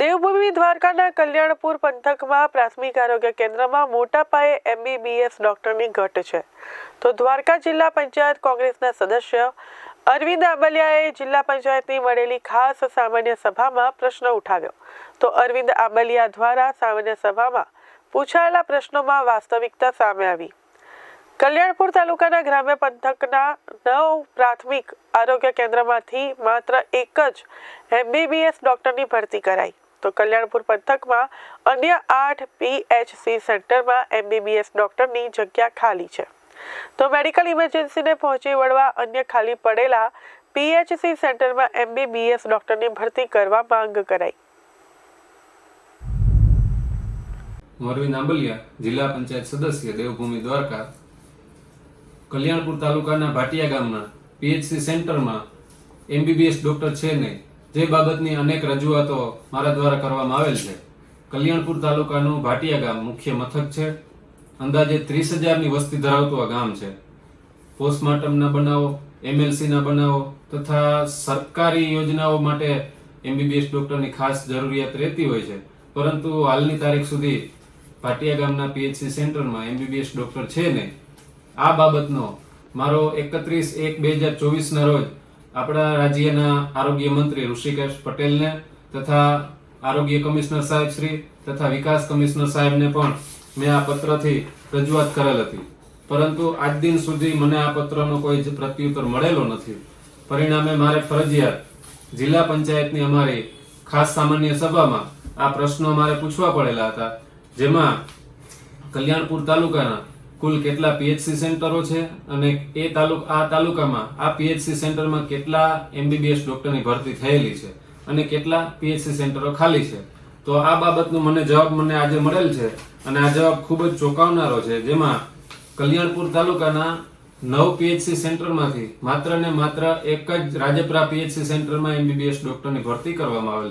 દેવભૂમિ દ્વારકાના કલ્યાણપુર પંથકમાં પ્રાથમિક આરોગ્ય કેન્દ્રમાં મોટા પાયે એમબીબીએસ ડોક્ટરની ઘટ છે. તો દ્વારકા જિલ્લા પંચાયત કોંગ્રેસના સદસ્ય અરવિંદ આંબલિયાએ જિલ્લા પંચાયતની મળેલી ખાસ સામાન્ય સભામાં પ્રશ્ન ઉઠાવ્યો. તો અરવિંદ આંબલિયા દ્વારા સામાન્ય સભામાં પૂછાયેલા પ્રશ્નોમાં વાસ્તવિકતા સામે આવી. કલ્યાણપુર તાલુકાના ગ્રામ્ય પંથકના નવ પ્રાથમિક આરોગ્ય કેન્દ્રમાંથી માત્ર એક જ એમબીબીએસ ડોક્ટરની ભરતી કરાઈ. તો કલ્યાણપુર પંથકમાં અન્ય આઠ પીએચસી સેન્ટરમાં એમબીબીએસ ડોક્ટરની જગ્યા ખાલી છે. તો મેડિકલ ઇમરજન્સીને પહોંચી વળવા અન્ય ખાલી પડેલા પીએચસી સેન્ટરમાં એમબીબીએસ ડોક્ટરની ભરતી કરવા માંગ કરાઈ. મોરબી આંબલિયા, જિલ્લા પંચાયત સદસ્ય, દેવભૂમિ દ્વારકા. કલ્યાણપુર તાલુકાના ભાટિયા ગામના પીએચસી સેન્ટરમાં એમબીબીએસ ડોક્ટર છે નહીં જે બાબતની અનેક રજૂઆતો મારા દ્વારા કરવામાં આવેલ છે. કલ્યાણપુર તાલુકાનું ભાટિયા ગામ મુખ્ય મથક છે. અંદાજે ત્રીસ હજારની વસ્તી ધરાવતું આ ગામ છે. પોસ્ટમોર્ટમના બનાવો, એમએલસીના બનાવો તથા સરકારી યોજનાઓ માટે એમબીબીએસ ડોક્ટરની ખાસ જરૂરિયાત રહેતી હોય છે. પરંતુ હાલની તારીખ સુધી ભાટિયા ગામના પીએચસી સેન્ટરમાં એમબીબીએસ ડોક્ટર છે નહીં. આ બાબતનો મારો એકત્રીસ એક બે હજાર ચોવીસના રોજ આપણા રાજ્યના આરોગ્ય મંત્રી ઋષિકેશ પટેલને તથા આરોગ્ય કમિશનર સાહેબ શ્રી તથા વિકાસ કમિશનર સાહેબને પણ મેં આ પત્રથી રજૂઆત કરેલ હતી. પરંતુ આજ દિન સુધી મને આ પત્રનો કોઈ પ્રત્યુત્તર મળેલો નથી. પરિણામે મારે ફરજિયાત જિલ્લા પંચાયતની અમારી ખાસ સામાન્ય સભામાં આ પ્રશ્નો મારે પૂછવા પડેલા હતા, જેમાં કલ્યાણપુર તાલુકાના કુલ કેટલા પીએચસી સેન્ટરો છે અને એ તાલુક આ તાલુકામાં, આ પીએચસી સેન્ટરમાં કેટલા એમબીબીએસ ડોક્ટરની ભરતી થયેલી છે અને કેટલા પીએચસી સેન્ટરો ખાલી છે? તો આ બાબતનો મને જવાબ મને આજે મળેલ છે અને આ જવાબ ખૂબ જ ચોંકાવનારો છે. જેમાં કલ્યાણપુર તાલુકાના નવ પીએચસી સેન્ટરમાંથી માત્ર ને માત્ર એક જ રાજપરા પીએચસી સેન્ટરમાં એમબીબીએસ ડોક્ટરની ભરતી કરવામાં આવેલ છે.